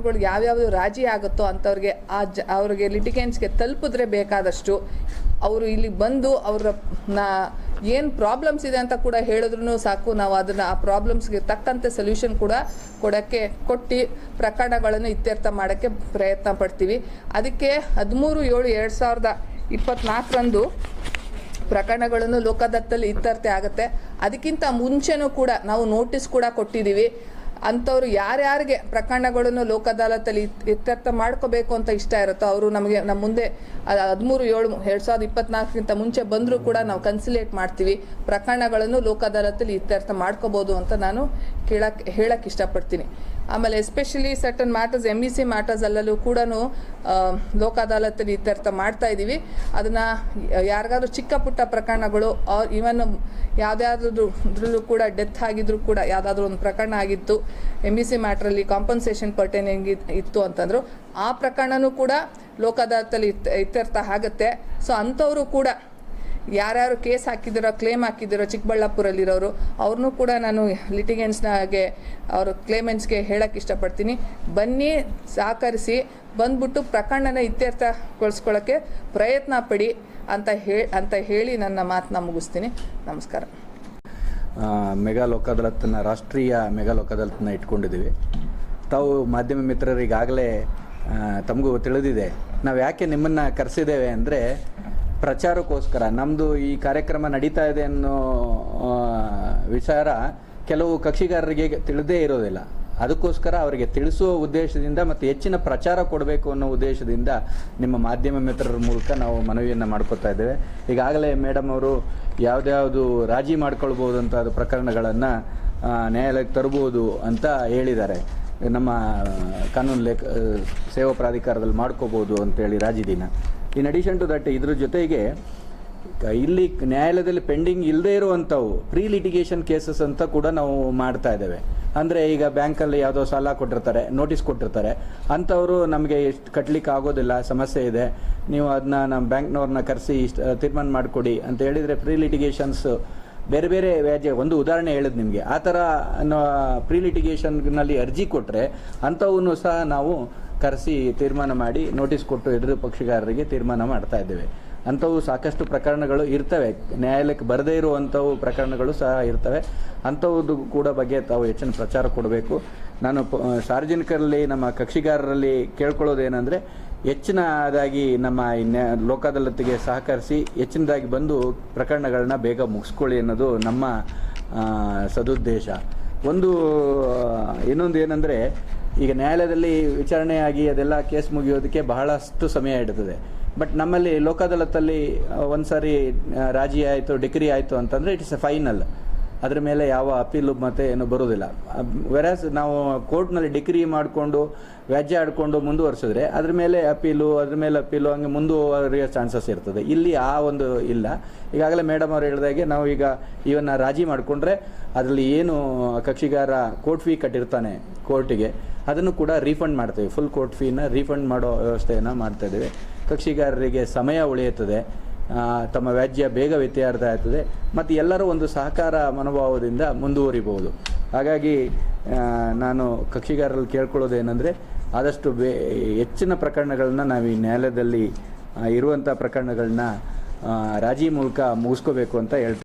ಮ್ಯಾಟ್ರ್ಗಳು ಯಾವ್ಯಾವುದು ರಾಜಿ ಆಗುತ್ತೋ ಅಂಥವ್ರಿಗೆ ಆ ಜ, ಅವ್ರಿಗೆ ಲಿಟಿಕೆನ್ಸ್ಗೆ ತಲುಪಿದ್ರೆ ಬೇಕಾದಷ್ಟು ಅವರು ಇಲ್ಲಿ ಬಂದು ಅವರ ನಾ, ಏನು ಪ್ರಾಬ್ಲಮ್ಸ್ ಇದೆ ಅಂತ ಕೂಡ ಹೇಳಿದ್ರು ಸಾಕು. ನಾವು ಅದನ್ನು, ಆ ಪ್ರಾಬ್ಲಮ್ಸ್ಗೆ ತಕ್ಕಂತೆ ಸೊಲ್ಯೂಷನ್ ಕೂಡ ಕೊಡೋಕ್ಕೆ, ಕೊಟ್ಟು ಪ್ರಕರಣಗಳನ್ನು ಇತ್ಯರ್ಥ ಮಾಡೋಕ್ಕೆ ಪ್ರಯತ್ನ ಪಡ್ತೀವಿ. ಅದಕ್ಕೆ ಹದಿಮೂರು ಏಳು ಎರಡು ಸಾವಿರದ ಇಪ್ಪತ್ನಾಲ್ಕರಂದು ಪ್ರಕರಣಗಳನ್ನು ಲೋಕದತ್ತಲ್ಲಿ ಇತ್ಯರ್ಥ ಆಗುತ್ತೆ. ಅದಕ್ಕಿಂತ ಮುಂಚೆನೂ ಕೂಡ ನಾವು ನೋಟಿಸ್ ಕೂಡ ಕೊಟ್ಟಿದ್ದೀವಿ. ಅಂಥವ್ರು ಯಾರ್ಯಾರಿಗೆ ಪ್ರಕರಣಗಳನ್ನು ಲೋಕ ಅದಾಲತಲ್ಲಿ ಇತ್ಯರ್ಥ ಮಾಡ್ಕೋಬೇಕು ಅಂತ ಇಷ್ಟ ಇರುತ್ತೋ ಅವರು ನಮಗೆ ನಮ್ಮ ಮುಂದೆ ಹದಿಮೂರು, ಏಳು, ಎರಡು ಸಾವಿರದ ಇಪ್ಪತ್ನಾಲ್ಕಕ್ಕಿಂತ ಮುಂಚೆ ಬಂದರೂ ಕೂಡ ನಾವು ಕನ್ಸಿಲೇಟ್ ಮಾಡ್ತೀವಿ. ಪ್ರಕರಣಗಳನ್ನು ಲೋಕ ಅದಾಲತಲ್ಲಿ ಇತ್ಯರ್ಥ ಮಾಡ್ಕೋಬೋದು ಅಂತ ನಾನು ಕೇಳಕ್ಕೆ ಹೇಳಕ್ಕೆ ಇಷ್ಟಪಡ್ತೀನಿ. ಆಮೇಲೆ especially certain matters M E C matters ಅಲ್ಲೂ ಕೂಡ ಲೋಕ ಅದಾಲತಲ್ಲಿ ಇತ್ಯರ್ಥ ಮಾಡ್ತಾ ಇದ್ದೀವಿ. ಅದನ್ನು ಯಾರಿಗಾದ್ರೂ ಚಿಕ್ಕ ಪುಟ್ಟ ಪ್ರಕರಣಗಳು ಇವನ್ ಯಾವುದ್ಯಾವ್ದ್ರಲ್ಲೂ ಕೂಡ ಡೆತ್ ಆಗಿದ್ರು ಕೂಡ ಯಾವುದಾದ್ರೂ ಒಂದು ಪ್ರಕರಣ ಆಗಿತ್ತು ಎಂ ಇ ಸಿ ಮ್ಯಾಟ್ರಲ್ಲಿ ಕಾಂಪನ್ಸೇಷನ್ ಪರ್ಟೇನಿಂಗ್ ಇತ್ತು ಅಂತಂದ್ರು, ಆ ಪ್ರಕರಣನೂ ಕೂಡ ಲೋಕ ಅದಾಲತಲ್ಲಿ ಇತ್ ಇತ್ಯರ್ಥ ಆಗುತ್ತೆ. ಸೊ ಅಂಥವರು ಕೂಡ ಯಾರ್ಯಾರು ಕೇಸ್ ಹಾಕಿದಿರೋ ಕ್ಲೇಮ್ ಹಾಕಿದಿರೋ, ಚಿಕ್ಕಬಳ್ಳಾಪುರಲ್ಲಿರೋರು ಅವ್ರನ್ನೂ ಕೂಡ ನಾನು ಲಿಟಿಗೆಂಟ್ಸ್ನಾಗೆ ಅವ್ರ ಕ್ಲೇಮೆಂಟ್ಸ್ಗೆ ಹೇಳಕ್ಕೆ ಇಷ್ಟಪಡ್ತೀನಿ. ಬನ್ನಿ, ಸಹಕರಿಸಿ, ಬಂದ್ಬಿಟ್ಟು ಪ್ರಕರಣನ ಇತ್ಯರ್ಥಗೊಳಿಸ್ಕೊಳ್ಳೋಕ್ಕೆ ಪ್ರಯತ್ನ ಪಡಿ ಅಂತ ಹೇಳಿ ಅಂತ ಹೇಳಿ ನನ್ನ ಮಾತನ್ನ ಮುಗಿಸ್ತೀನಿ. ನಮಸ್ಕಾರ. ಮೆಗಾ ಲೋಕ ರಾಷ್ಟ್ರೀಯ ಮೆಗಾ ಲೋಕ ಅದಾಲತನ್ನ ಇಟ್ಕೊಂಡಿದ್ದೀವಿ. ತಾವು ಮಾಧ್ಯಮ ಮಿತ್ರರಿಗಾಗಲೇ ತಮಗೂ ತಿಳಿದಿದೆ. ನಾವು ಯಾಕೆ ನಿಮ್ಮನ್ನು ಕರೆಸಿದ್ದೇವೆ ಅಂದರೆ ಪ್ರಚಾರಕ್ಕೋಸ್ಕರ ನಮ್ಮದು ಈ ಕಾರ್ಯಕ್ರಮ ನಡೀತಾ ಇದೆ ಅನ್ನೋ ವಿಚಾರ ಕೆಲವು ಕಕ್ಷಿಗಾರರಿಗೆ ತಿಳಿದೇ ಇರೋದಿಲ್ಲ. ಅದಕ್ಕೋಸ್ಕರ ಅವರಿಗೆ ತಿಳಿಸುವ ಉದ್ದೇಶದಿಂದ ಮತ್ತು ಹೆಚ್ಚಿನ ಪ್ರಚಾರ ಕೊಡಬೇಕು ಅನ್ನೋ ಉದ್ದೇಶದಿಂದ ನಿಮ್ಮ ಮಾಧ್ಯಮ ಮಿತ್ರರ ಮೂಲಕ ನಾವು ಮನವಿಯನ್ನು ಮಾಡ್ಕೊತಾ ಇದ್ದೇವೆ. ಈಗಾಗಲೇ ಮೇಡಮ್ ಅವರು ಯಾವುದ್ಯಾವುದು ರಾಜಿ ಮಾಡ್ಕೊಳ್ಬೋದಂಥ ಪ್ರಕರಣಗಳನ್ನು ನ್ಯಾಯಾಲಯಕ್ಕೆ ತರ್ಬೋದು ಅಂತ ಹೇಳಿದ್ದಾರೆ. ನಮ್ಮ ಕಾನೂನು ಲೇಖ ಸೇವಾ ಪ್ರಾಧಿಕಾರದಲ್ಲಿ ಮಾಡ್ಕೋಬೋದು ಅಂತೇಳಿ ರಾಜಿ ದಿನ. ಇನ್ ಅಡಿಷನ್ ಟು ದಟ್ ಇದ್ರ ಜೊತೆಗೆ ಇಲ್ಲಿ ನ್ಯಾಯಾಲಯದಲ್ಲಿ ಪೆಂಡಿಂಗ್ ಇಲ್ಲದೇ ಇರುವಂಥವು ಪ್ರೀ ಲಿಟಿಗೇಷನ್ ಕೇಸಸ್ ಅಂತ ಕೂಡ ನಾವು ಮಾಡ್ತಾ ಇದ್ದೇವೆ. ಅಂದರೆ ಈಗ ಬ್ಯಾಂಕಲ್ಲಿ ಯಾವುದೋ ಸಾಲ ಕೊಟ್ಟಿರ್ತಾರೆ ನೋಟಿಸ್ ಕೊಟ್ಟಿರ್ತಾರೆ. ಅಂಥವರು ನಮಗೆ ಇಷ್ಟು ಕಟ್ಟಲಿಕ್ಕೆ ಆಗೋದಿಲ್ಲ, ಸಮಸ್ಯೆ ಇದೆ. ನೀವು ಅದನ್ನ ನಮ್ಮ ಬ್ಯಾಂಕ್ನವ್ರನ್ನ ಕರೆಸಿ ಇಷ್ಟು ತೀರ್ಮಾನ ಮಾಡಿಕೊಡಿ ಅಂತ ಹೇಳಿದರೆ ಪ್ರೀ ಲಿಟಿಗೇಷನ್ಸ್ ಬೇರೆ ಬೇರೆ ವ್ಯಾಜ್ಯ, ಒಂದು ಉದಾಹರಣೆ ಹೇಳಿದ್ ನಿಮಗೆ. ಆ ಥರ ಪ್ರೀ ಲಿಟಿಗೇಷನ್ನಲ್ಲಿ ಅರ್ಜಿ ಕೊಟ್ಟರೆ ಅಂಥವನ್ನು ಸಹ ನಾವು ಕರೆಸಿ ತೀರ್ಮಾನ ಮಾಡಿ ನೋಟಿಸ್ ಕೊಟ್ಟು ಎದುರು ಪಕ್ಷಗಾರರಿಗೆ ತೀರ್ಮಾನ ಮಾಡ್ತಾ ಇದ್ದೇವೆ. ಅಂಥವು ಸಾಕಷ್ಟು ಪ್ರಕರಣಗಳು ಇರ್ತವೆ. ನ್ಯಾಯಾಲಯಕ್ಕೆ ಬರದೇ ಇರುವಂಥವು ಪ್ರಕರಣಗಳು ಸಹ ಇರ್ತವೆ. ಅಂಥವುದು ಕೂಡ ಬಗ್ಗೆ ತಾವು ಹೆಚ್ಚಿನ ಪ್ರಚಾರ ಕೊಡಬೇಕು. ನಾನು ಸಾರ್ವಜನಿಕರಲ್ಲಿ, ನಮ್ಮ ಕಕ್ಷಿಗಾರರಲ್ಲಿ ಕೇಳ್ಕೊಳ್ಳೋದೇನೆಂದರೆ ಹೆಚ್ಚಿನದಾಗಿ ನಮ್ಮ ಈ ನ್ಯಾ- ಲೋಕ ಅದಾಲತಿಗೆ ಸಹಕರಿಸಿ ಹೆಚ್ಚಿನದಾಗಿ ಬಂದು ಪ್ರಕರಣಗಳನ್ನ ಬೇಗ ಮುಗಿಸ್ಕೊಳ್ಳಿ ಅನ್ನೋದು ನಮ್ಮ ಸದುದ್ದೇಶ. ಒಂದು ಇನ್ನೊಂದು ಏನಂದರೆ ಈಗ ನ್ಯಾಯಾಲಯದಲ್ಲಿ ವಿಚಾರಣೆಯಾಗಿ ಅದೆಲ್ಲ ಕೇಸ್ ಮುಗಿಯೋದಕ್ಕೆ ಬಹಳಷ್ಟು ಸಮಯ ಇಡುತ್ತದೆ ಬಟ್ ನಮ್ಮಲ್ಲಿ ಲೋಕ ಅದಾಲತಲ್ಲಿ ಒಂದು ಸಾರಿ ರಾಜಿ ಆಯಿತು ಡಿಗ್ರಿ ಆಯಿತು ಅಂತಂದರೆ ಇಟ್ಸ್ ಎ ಫೈನಲ್ ಅದ್ರ ಮೇಲೆ ಯಾವ ಅಪೀಲು ಮತ್ತೆ ಏನು ಬರೋದಿಲ್ಲ ವೆರಾಸ್ ನಾವು ಕೋರ್ಟ್ನಲ್ಲಿ ಡಿಗ್ರಿ ಮಾಡಿಕೊಂಡು, ವ್ಯಾಜ್ಯ ಆಡಿಕೊಂಡು ಮುಂದುವರಿಸಿದ್ರೆ ಅದ್ರ ಮೇಲೆ ಅಪೀಲು ಅದ್ರ ಮೇಲೆ ಅಪೀಲು ಹಂಗೆ ಮುಂದುವರಿಯ ಚಾನ್ಸಸ್ ಇರ್ತದೆ. ಇಲ್ಲಿ ಆ ಒಂದು ಇಲ್ಲ. ಈಗಾಗಲೇ ಮೇಡಮ್ ಅವ್ರು ಹೇಳಿದಾಗೆ ನಾವು ಈಗ ಇವನ್ನ ರಾಜಿ ಮಾಡಿಕೊಂಡ್ರೆ ಅದರಲ್ಲಿ ಏನು ಕಕ್ಷಿಗಾರ ಕೋರ್ಟ್ ಫೀ ಕಟ್ಟಿರ್ತಾನೆ ಕೋರ್ಟಿಗೆ ಅದನ್ನು ಕೂಡ ರೀಫಂಡ್ ಮಾಡ್ತೇವೆ. ಫುಲ್ ಕೋರ್ಟ್ ಫೀನ ರೀಫಂಡ್ ಮಾಡೋ ವ್ಯವಸ್ಥೆಯನ್ನು ಮಾಡ್ತಾ ಇದ್ದೇವೆ. ಕಕ್ಷಿಗಾರರಿಗೆ ಸಮಯ ಉಳಿಯುತ್ತದೆ. ತಮ್ಮ ವ್ಯಾಜ್ಯ ಬೇಗ ವ್ಯತ್ಯಾರ್ಥ ಆಗ್ತದೆ. ಮತ್ತು ಎಲ್ಲರೂ ಒಂದು ಸಹಕಾರ ಮನೋಭಾವದಿಂದ ಮುಂದುವರಿಬಹುದು. ಹಾಗಾಗಿ ನಾನು ಕಕ್ಷಿಗಾರರಲ್ಲಿ ಕೇಳ್ಕೊಳ್ಳೋದೇನೆಂದರೆ, ಆದಷ್ಟು ಬೇ, ಹೆಚ್ಚಿನ ಪ್ರಕರಣಗಳನ್ನ ನಾವು ಈ ನ್ಯಾಯಾಲಯದಲ್ಲಿ ಇರುವಂಥ ಪ್ರಕರಣಗಳನ್ನ ರಾಜಿ ಮೂಲಕ ಮುಗಿಸ್ಕೋಬೇಕು ಅಂತ ಹೇಳ್ತೀನಿ